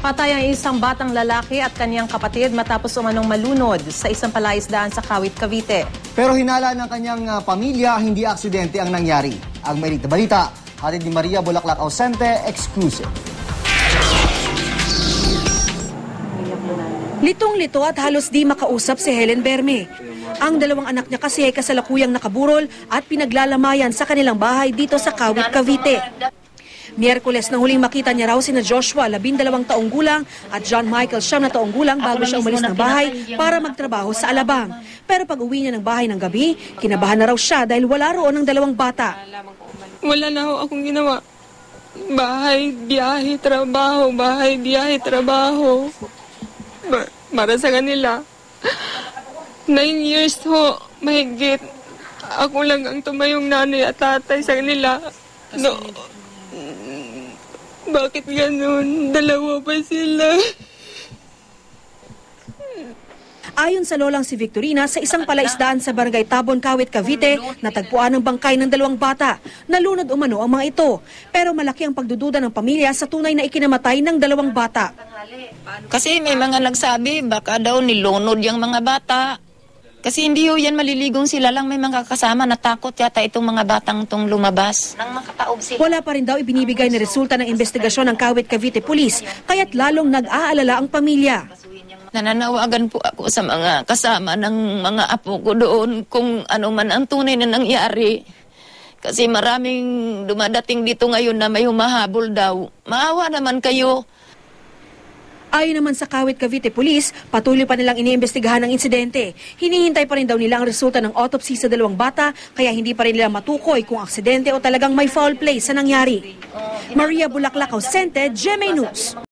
Patay ang isang batang lalaki at kanyang kapatid matapos umanong malunod sa isang palaisdaan sa Kawit, Cavite. Pero hinala ng kanyang ah, pamilya, hindi aksidente ang nangyari. Ang mainit na balita, hatid ni Maria Bulaklak Ausente, exclusive. Litong-lito at halos di makausap si Helen Berme. Ang dalawang anak niya kasi ay kasalukuyang nakaburol at pinaglalamayan sa kanilang bahay dito sa Kawit, Cavite. Miyerkules na huling makita niya raw sina Joshua, labindalawang taong gulang, at John Michael, siyam na taong gulang bago siya umalis ng bahay para magtrabaho sa Alabang. Pero pag uwi niya ng bahay ng gabi, kinabahan na raw siya dahil wala roon ang dalawang bata. Wala na ho akong ginawa. Bahay, biyahe, trabaho, bahay, biyahe, trabaho. Ba- para sa kanila. Nine years ho, mahigit. Ako lang ang tumayong nanay at tatay sa kanila. No, bakit ganun? Dalawa pa sila. Ayon sa lolang si Victorina, sa isang palaisdaan sa Barangay Tabon, Kawit, Cavite, natagpuan ang bangkay ng dalawang bata. Nalunod umano ang mga ito. Pero malaki ang pagdududa ng pamilya sa tunay na ikinamatay ng dalawang bata. Kasi may mga nagsabi, baka daw nilunod yung mga bata. Kasi hindi ho yan maliligong sila lang may mga kasama natakot yata itong mga batang tong lumabas. Wala pa rin daw ibinibigay na resulta ng investigasyon ng Kawit Cavite Police, kaya't lalong nag-aalala ang pamilya. Nananawagan po ako sa mga kasama ng mga apo ko doon kung ano man ang tunay na nangyari. Kasi maraming dumadating dito ngayon na may humahabol daw. Maawa naman kayo. Ayon naman sa Kawit Cavite Police, patuloy pa nilang iniimbestigahan ang insidente. Hinihintay pa rin daw nila ang resulta ng autopsy sa dalawang bata, kaya hindi pa rin nila matukoy kung aksidente o talagang may foul play sa nangyari. Maria Bulaklak Ausente, GMA News.